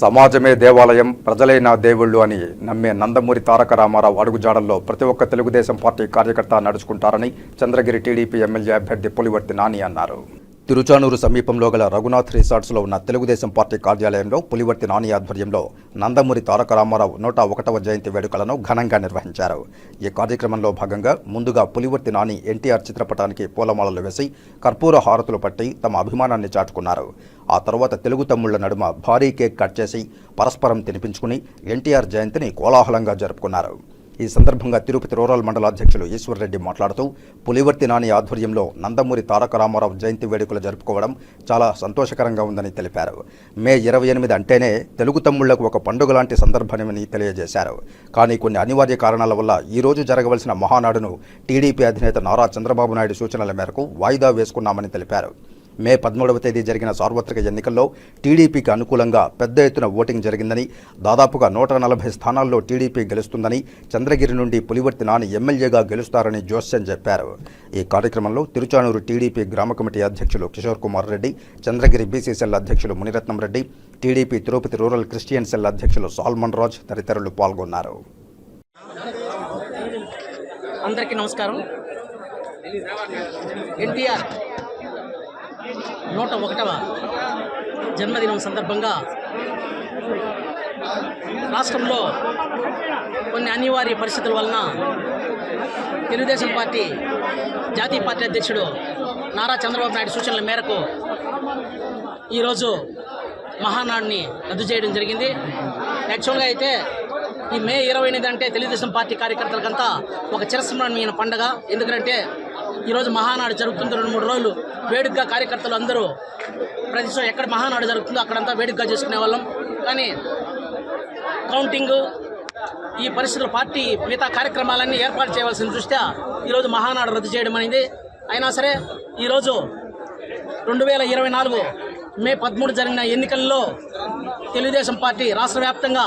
సమాజమే దేవాలయం ప్రజలే నా దేవుళ్ళు అని నమ్మే నందమూరి తారక రామారావు అడుగుజాడల్లో ప్రతి ఒక్క తెలుగుదేశం పార్టీ కార్యకర్త నడుచుకుంటారని చంద్రగిరి టీడీపీ ఎమ్మెల్యే అభ్యర్థి పులివర్తి నాని అన్నారు. తిరుచానూరు సమీపంలో గల రఘునాథ్ రిసార్ట్స్లో ఉన్న తెలుగుదేశం పార్టీ కార్యాలయంలో పులివర్తి నాని ఆధ్వర్యంలో నందమూరి తారక రామారావు నూట ఒకటవ జయంతి వేడుకలను ఘనంగా నిర్వహించారు. ఈ కార్యక్రమంలో భాగంగా ముందుగా పులివర్తి నాని ఎన్టీఆర్ చిత్రపటానికి పూలమాలలు వేసి కర్పూర హారతులు పట్టి తమ అభిమానాన్ని చాటుకున్నారు. ఆ తర్వాత తెలుగు తమ్ముళ్ళ నడుమ భారీ కేక్ కట్ చేసి పరస్పరం తినిపించుకుని ఎన్టీఆర్ జయంతిని కోలాహలంగా జరుపుకున్నారు. ఈ సందర్భంగా తిరుపతి రూరల్ మండల అధ్యక్షులు ఈశ్వర్రెడ్డి మాట్లాడుతూ పులివర్తి నాని ఆధ్వర్యంలో నందమూరి తారక రామారావు జయంతి వేడుకలు జరుపుకోవడం చాలా సంతోషకరంగా ఉందని తెలిపారు. మే ఇరవై ఎనిమిది అంటేనే తెలుగు తమ్ముళ్ళకు ఒక పండుగ లాంటి సందర్భమని తెలియజేశారు. కానీ కొన్ని అనివార్య కారణాల వల్ల ఈ రోజు జరగవలసిన మహానాడును టీడీపీ అధినేత నారా చంద్రబాబు నాయుడు సూచనల మేరకు వాయిదా వేసుకున్నామని తెలిపారు. మే పదమూడవ తేదీ జరిగిన సార్వత్రిక ఎన్నికల్లో టీడీపీకి అనుకూలంగా పెద్ద ఎత్తున ఓటింగ్ జరిగిందని దాదాపుగా నూట నలభై స్థానాల్లో టీడీపీ గెలుస్తుందని చంద్రగిరి నుండి పులివర్తి నాని ఎమ్మెల్యేగా గెలుస్తారని జోస్యన్ చెప్పారు. ఈ కార్యక్రమంలో తిరుచానూరు టీడీపీ గ్రామ కమిటీ అధ్యక్షులు కిషోర్ కుమార్ రెడ్డి చంద్రగిరి బీసీసీఎల్ అధ్యక్షులు Muniratnam Reddy TDP Tirupati rural Christian cell అధ్యక్షులు సాల్మన్ రాజ్ తదితరులు పాల్గొన్నారు. అందరికీ నమస్కారం. ఎన్టీఆర్ నూట ఒకటవ జన్మదినం సందర్భంగా రాష్ట్రంలో కొన్ని అనివార్య పరిస్థితుల వలన తెలుగుదేశం పార్టీ జాతీయ పార్టీ అధ్యక్షుడు నారా చంద్రబాబు నాయుడు సూచనల మేరకు ఈరోజు మహానాడిని రద్దు చేయడం జరిగింది. యాక్చువల్గా అయితే ఈ మే ఇరవై ఎనిమిది అంటే తెలుగుదేశం పార్టీ కార్యకర్తలకంతా ఒక చిరస్మరణీయమైన పండగ. ఎందుకంటే ఈరోజు మహానాడు జరుగుతుంది రెండు మూడు రోజులు వేడుకగా కార్యకర్తలు అందరూ ప్రతి ఎక్కడ మహానాడు జరుగుతుందో అక్కడంతా వేడుకగా చేసుకునే వాళ్ళం. కానీ కౌంటింగ్ ఈ పరిస్థితుల పార్టీ మిగతా కార్యక్రమాలన్నీ ఏర్పాటు చేయవలసిన దృష్ట్యా ఈరోజు మహానాడు రద్దు చేయడం అనేది. అయినా సరే ఈరోజు రెండు వేల ఇరవై నాలుగు మే పదమూడు జరిగిన ఎన్నికల్లో తెలుగుదేశం పార్టీ రాష్ట్ర వ్యాప్తంగా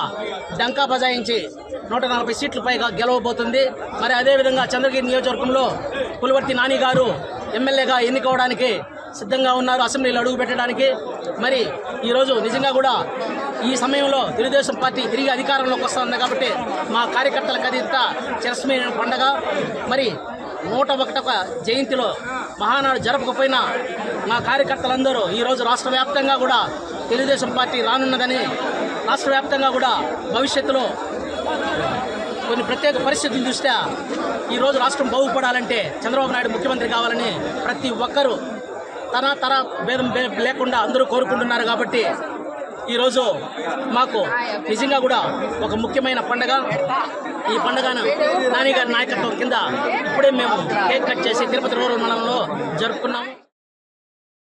డంకా బజాయించి నూట నలభై సీట్లు పైగా గెలవబోతుంది. మరి అదేవిధంగా చంద్రగిరి నియోజకవర్గంలో పులివర్తి నాని గారు ఎమ్మెల్యేగా ఎన్నుకోవడానికి సిద్ధంగా ఉన్నారు. అసెంబ్లీలో అడుగు పెట్టడానికి. మరి ఈరోజు నిజంగా కూడా ఈ సమయంలో తెలుగుదేశం పార్టీ తిరిగి అధికారంలోకి వస్తుంది కాబట్టి మా కార్యకర్తలకు అది ఇంత చిరస్మరణ పండగ. మరి నూట ఒకటవ జయంతిలో మహానాడు జరపకపోయినా మా కార్యకర్తలందరూ ఈరోజు రాష్ట్ర వ్యాప్తంగా కూడా తెలుగుదేశం పార్టీ రానున్నదని రాష్ట్ర వ్యాప్తంగా కూడా భవిష్యత్తులో కొన్ని ప్రత్యేక పరిస్థితుల దృష్ట్యా ఈరోజు రాష్ట్రం బాగుపడాలంటే చంద్రబాబు నాయుడు ముఖ్యమంత్రి కావాలని ప్రతి ఒక్కరూ తన తర భేదం లేకుండా అందరూ కోరుకుంటున్నారు కాబట్టి ఈరోజు మాకు నిజంగా కూడా ఒక ముఖ్యమైన పండగ. ఈ పండుగను నాని గారి నాయకత్వం కింద ఇప్పుడే మేము కేక్ కట్ చేసి తిరుపతి రూరల్ మండలంలో జరుపుకున్నాము